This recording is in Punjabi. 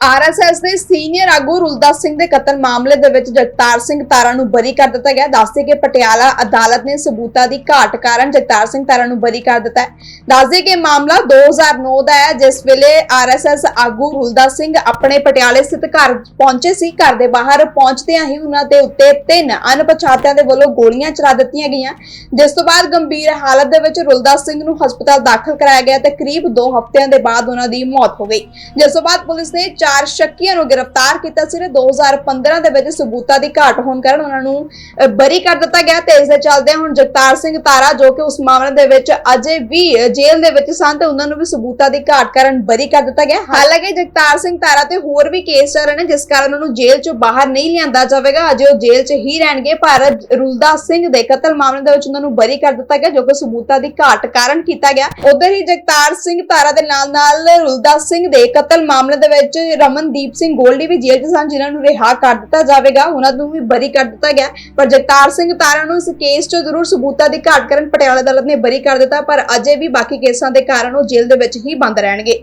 ਆਰਐਸਐਸ ਦੇ ਸੀਨੀਅਰ ਆਗੂ ਰੁਲਦਾ ਸਿੰਘ ਦੇ ਕਤਲ ਮਾਮਲੇ ਦੇ ਵਿੱਚ ਜਗਤਾਰ ਸਿੰਘ ਤਾਰਾ ਨੂੰ ਬਰੀ ਕਰ ਦਿੱਤਾ ਗਿਆ। ਦੱਸਦੇ ਕਿ ਪਟਿਆਲਾ ਅਦਾਲਤ ਨੇ ਸਬੂਤਾਂ ਦੀ ਘਾਟ ਕਾਰਨ ਜਗਤਾਰ ਸਿੰਘ ਤਾਰਾ ਨੂੰ ਬਰੀ ਕਰ ਦਿੱਤਾ ਹੈ। ਦੱਸਦੇ ਕਿ ਮਾਮਲਾ 2009 ਦਾ ਹੈ। ਜਿਸ ਵੇਲੇ ਆਰਐਸਐਸ ਆਗੂ ਰੁਲਦਾ ਸਿੰਘ ਆਪਣੇ ਪਟਿਆਲੇ ਸਥਿਤ ਘਰ ਪਹੁੰਚੇ ਸੀ। ਘਰ ਦੇ ਬਾਹਰ ਪਹੁੰਚਦਿਆਂ ਹੀ ਉਹਨਾਂ ਦੇ ਉੱਤੇ ਤਿੰਨ ਅਣਪਛਾਤਿਆਂ ਦੇ ਵੱਲੋਂ ਗੋਲੀਆਂ ਚਲਾ ਦਿੱਤੀਆਂ ਗਈਆਂ। ਜਿਸ ਤੋਂ ਬਾਅਦ ਗੰਭੀਰ ਹਾਲਤ ਦੇ ਵਿੱਚ ਰੁਲਦਾ ਸਿੰਘ ਨੂੰ ਹਸਪਤਾਲ ਦਾਖਲ ਕਰਾਇਆ ਗਿਆ ਤੇ ਕਰੀਬ 2 ਹਫ਼ਤਿਆਂ ਦੇ ਬਾਅਦ ਉਹਨਾਂ ਦੀ ਮੌਤ ਹੋ ਗਈ। ਜਿਸ ਤੋਂ ਬਾਅਦ ਪੁਲਿਸ ਨੇ ਚਾਰ ਸ਼ੱਕੀਆਂ ਨੂੰ ਗ੍ਰਿਫਤਾਰ ਕੀਤਾ ਸੀ ਤੇ 2015 ਦੇ ਵਿੱਚ ਸਬੂਤਾਂ ਦੀ ਘਾਟ ਹੋਣ ਕਾਰਨ ਉਹਨਾਂ ਨੂੰ ਬਰੀ ਕਰ ਦਿੱਤਾ ਗਿਆ ਤੇ ਇਸ ਦੇ ਚੱਲਦੇ ਹੁਣ ਜਗਤਾਰ ਸਿੰਘ ਤਾਰਾ ਜੋ ਕਿ ਉਸ ਮਾਮਲੇ ਦੇ ਵਿੱਚ ਅਜੇ ਵੀ ਜੇਲ੍ਹ ਦੇ ਵਿੱਚ ਸਨ ਤੇ ਉਹਨਾਂ ਨੂੰ ਵੀ ਸਬੂਤਾਂ ਦੀ ਘਾਟ ਕਾਰਨ ਬਰੀ ਕਰ ਦਿੱਤਾ ਗਿਆ। ਹਾਲਾਂਕਿ ਜਗਤਾਰ ਸਿੰਘ ਤਾਰਾ ਤੇ ਹੋਰ ਵੀ ਕੇਸ ਚੱਲ ਰਹੇ ਨੇ, ਜਿਸ ਕਾਰਨ ਉਹਨਾਂ ਨੂੰ ਜੇਲ੍ਹ ਚੋਂ ਬਾਹਰ ਨਹੀਂ ਲਿਆਂਦਾ ਜਾਵੇਗਾ। ਅਜੇ ਉਹ ਜੇਲ੍ਹ 'ਚ ਹੀ ਰਹਿਣਗੇ, ਪਰ ਰੁਲਦਾ ਸਿੰਘ ਦੇ ਕਤਲ ਮਾਮਲੇ ਦੇ ਵਿੱਚ ਉਹਨਾਂ ਨੂੰ ਬਰੀ ਕਰ ਦਿੱਤਾ ਗਿਆ, ਜੋ ਕਿ ਸਬੂਤਾਂ ਦੀ ਘਾਟ ਕਾਰਨ ਕੀਤਾ ਗਿਆ। ਉਧਰ ਹੀ ਜਗਤਾਰ ਸਿੰਘ ਤਾਰਾ ਦੇ ਨਾਲ ਨਾਲ ਰੁਲਦਾ ਸਿੰਘ ਦੇ ਕਤਲ ਮਾਮਲੇ ਦੇ ਵਿੱਚ ਰਮਨਦੀਪ ਸਿੰਘ ਗੋਲਡੀ ਵੀ ਜੇਲ੍ਹ 'ਚ ਸਨ, ਜਿਨ੍ਹਾਂ ਨੂੰ ਰਿਹਾ ਕਰ ਦਿੱਤਾ ਜਾਵੇਗਾ। ਉਹਨਾਂ ਨੂੰ ਵੀ ਬਰੀ ਕਰ ਦਿੱਤਾ ਗਿਆ। ਪਰ ਜਗਤਾਰ ਸਿੰਘ ਤਾਰਾ ਨੂੰ ਇਸ ਕੇਸ 'ਚ ਜ਼ਰੂਰ ਸਬੂਤਾਂ ਦੀ ਘਾਟ ਕਰਨ ਪਟਿਆਲਾ ਅਦਾਲਤ ਨੇ ਬਰੀ ਕਰ ਦਿੱਤਾ, ਪਰ ਅਜੇ ਵੀ ਬਾਕੀ ਕੇਸਾਂ ਦੇ ਕਾਰਨ ਉਹ ਜੇਲ੍ਹ ਦੇ ਵਿੱਚ ਹੀ ਬੰਦ ਰਹਿਣਗੇ।